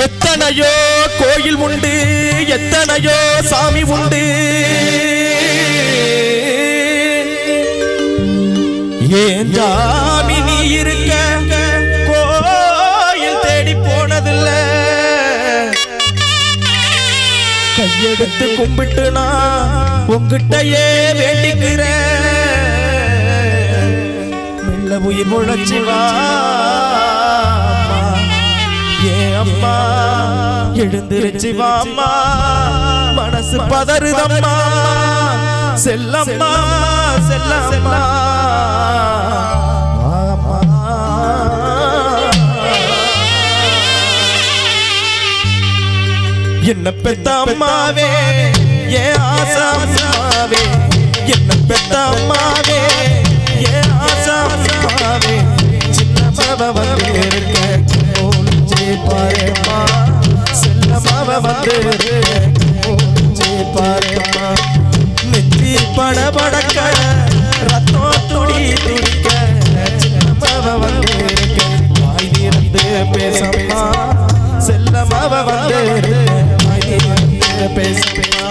எத்தனையோ கோயில் உண்டு எத்தனையோ சாமி உண்டு. ஏன் சாமி நீ இருக்க? கோயில் தேடி போனதில்ல. கையெடுத்து கும்பிட்டு நான் உங்கிட்டயே வேண்டிக்கிறேன். உயிர் முழச்சி வா. ஏ அம்மா எழுந்திருச்சு வாம்மா மனசு பதறுதம்மா. செல்லம்மா செல்லம்மா. என்ன பெத்த அம்மாவே ஏ ஆசா அம்மாவே. என்ன பெத்த அம்மாவே ஏ ஆசா அம்மாவே. சின்ன பாபா வந்து பாபா வந்து இருக்க ஒளிஞ்சே பாருமா நெத்தி ரத்தம் துடி துடிக்க சின்ன வந்து இருக்க பேசம்மா செல்லமாவ வந்து பேசம்மா